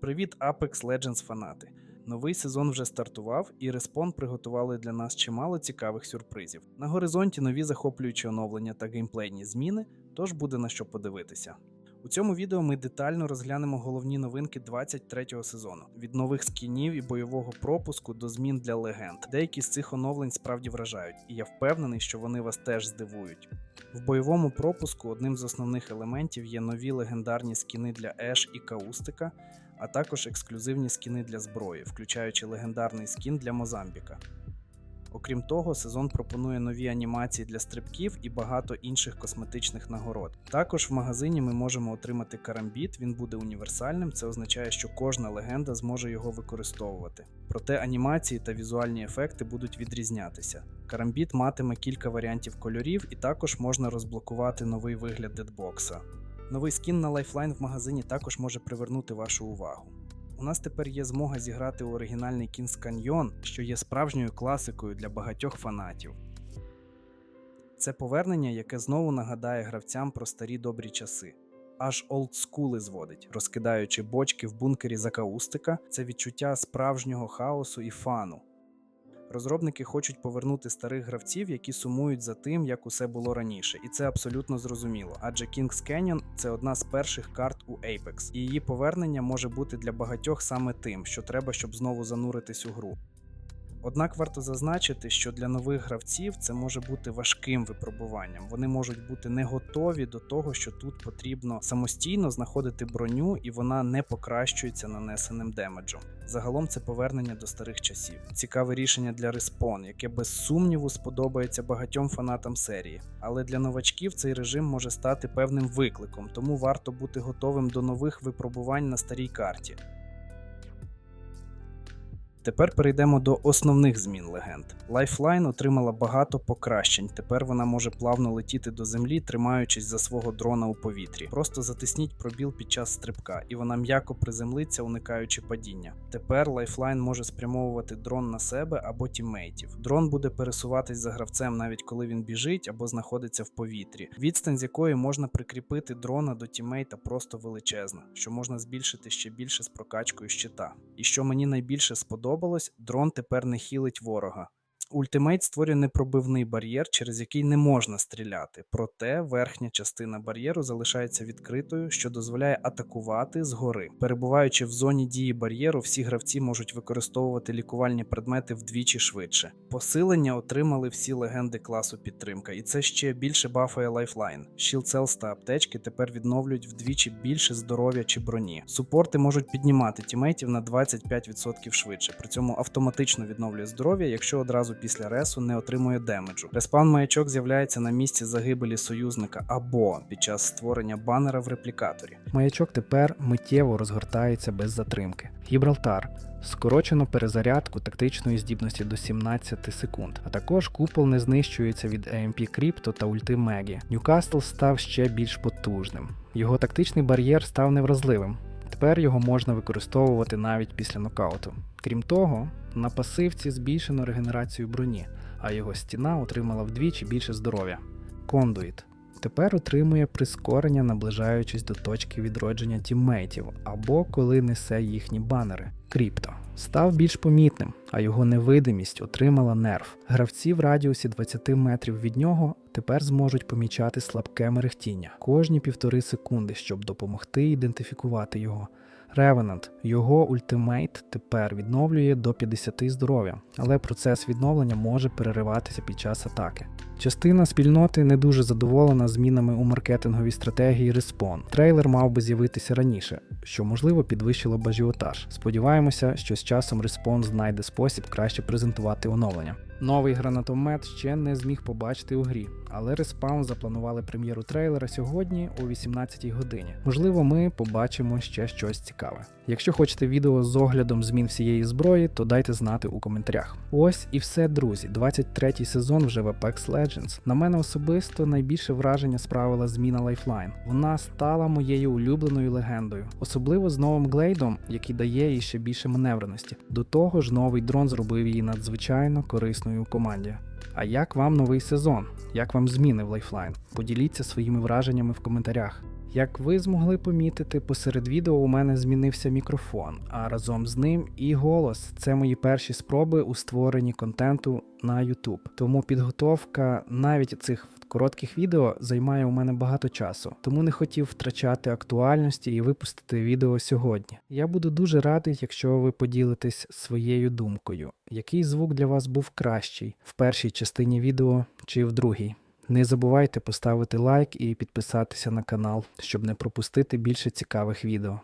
Привіт, Apex Legends фанати! Новий сезон вже стартував, і Respawn приготували для нас чимало цікавих сюрпризів. На горизонті нові захоплюючі оновлення та геймплейні зміни, тож буде на що подивитися. У цьому відео ми детально розглянемо головні новинки 23-го сезону: від нових скінів і бойового пропуску до змін для легенд. Деякі з цих оновлень справді вражають, і я впевнений, що вони вас теж здивують. В бойовому пропуску одним з основних елементів є нові легендарні скіни для Еш і Каустика, а також ексклюзивні скіни для зброї, включаючи легендарний скін для Мозамбіка. Окрім того, сезон пропонує нові анімації для стрибків і багато інших косметичних нагород. Також в магазині ми можемо отримати карамбіт, він буде універсальним, це означає, що кожна легенда зможе його використовувати. Проте анімації та візуальні ефекти будуть відрізнятися. Карамбіт матиме кілька варіантів кольорів, і також можна розблокувати новий вигляд дедбокса. Новий скін на Lifeline в магазині також може привернути вашу увагу. У нас тепер є змога зіграти у оригінальний Kings Canyon, що є справжньою класикою для багатьох фанатів. Це повернення, яке знову нагадає гравцям про старі добрі часи. Аж олдскули зводить, розкидаючи бочки в бункері Закаустика, це відчуття справжнього хаосу і фану. Розробники хочуть повернути старих гравців, які сумують за тим, як усе було раніше, і це абсолютно зрозуміло. Адже King's Canyon – це одна з перших карт у Apex, і її повернення може бути для багатьох саме тим, що треба, щоб знову зануритись у гру. Однак варто зазначити, що для нових гравців це може бути важким випробуванням. Вони можуть бути не готові до того, що тут потрібно самостійно знаходити броню, і вона не покращується нанесеним демеджем. Загалом це повернення до старих часів. Цікаве рішення для Respawn, яке без сумніву сподобається багатьом фанатам серії. Але для новачків цей режим може стати певним викликом, тому варто бути готовим до нових випробувань на старій карті. Тепер перейдемо до основних змін легенд. Lifeline отримала багато покращень. Тепер вона може плавно летіти до землі, тримаючись за свого дрона у повітрі. Просто затисніть пробіл під час стрибка, і вона м'яко приземлиться, уникаючи падіння. Тепер Lifeline може спрямовувати дрон на себе або тіммейтів. Дрон буде пересуватись за гравцем, навіть коли він біжить або знаходиться в повітрі. Відстань з якої можна прикріпити дрона до тіммейта просто величезна, що можна збільшити ще більше з прокачкою щита. І що мені найбільше сподобалось, дрон тепер не хілить ворога. Ультимейт створює непробивний бар'єр, через який не можна стріляти, проте верхня частина бар'єру залишається відкритою, що дозволяє атакувати згори. Перебуваючи в зоні дії бар'єру, всі гравці можуть використовувати лікувальні предмети вдвічі швидше. Посилення отримали всі легенди класу підтримка, і це ще більше бафає лайфлайн. Cells та аптечки тепер відновлюють вдвічі більше здоров'я чи броні. Супорти можуть піднімати тімейтів на 25% швидше, при цьому автоматично відновлює здоров'я, якщо одразу після ресу не отримує демеджу. Респаун маячок з'являється на місці загибелі союзника або під час створення банера в реплікаторі. Маячок тепер миттєво розгортається без затримки. Гібралтар. Скорочено перезарядку тактичної здібності до 17 секунд, а також купол не знищується від EMP Кріпто та ульти Мегі. Ньюкасл став ще більш потужним. Його тактичний бар'єр став невразливим. Тепер його можна використовувати навіть після нокауту. Крім того, на пасивці збільшено регенерацію броні, а його стіна отримала вдвічі більше здоров'я. Кондуїт тепер отримує прискорення, наближаючись до точки відродження тіммейтів або коли несе їхні банери. Кріпто став більш помітним, а його невидимість отримала нерв. Гравці в радіусі 20 метрів від нього тепер зможуть помічати слабке мерехтіння кожні півтори секунди, щоб допомогти ідентифікувати його. Ревенант, його ультимейт тепер відновлює до 50 здоров'я, але процес відновлення може перериватися під час атаки. Частина спільноти не дуже задоволена змінами у маркетинговій стратегії Respawn. Трейлер мав би з'явитися раніше, що можливо підвищило б ажіотаж. Сподіваємося, що з часом Respawn знайде спосіб краще презентувати оновлення. Новий гранатомет ще не зміг побачити у грі, але Respawn запланували прем'єру трейлера сьогодні о 18-й годині. Можливо, ми побачимо ще щось цікаве. Якщо хочете відео з оглядом змін всієї зброї, то дайте знати у коментарях. Ось і все, друзі. 23-й сезон вже в Apex Legends. На мене особисто найбільше враження справила зміна Lifeline. Вона стала моєю улюбленою легендою, особливо з новим глейдом, який дає їй ще більше маневреності. До того ж, новий дрон зробив її надзвичайно корисною у команді. А як вам новий сезон? Як вам зміни в Lifeline? Поділіться своїми враженнями в коментарях. Як ви змогли помітити, посеред відео у мене змінився мікрофон, а разом з ним і голос. Це мої перші спроби у створенні контенту на YouTube. Тому підготовка навіть цих коротких відео займає у мене багато часу, тому не хотів втрачати актуальності і випустити відео сьогодні. Я буду дуже радий, якщо ви поділитесь своєю думкою, який звук для вас був кращий в першій частині відео чи в другій. Не забувайте поставити лайк і підписатися на канал, щоб не пропустити більше цікавих відео.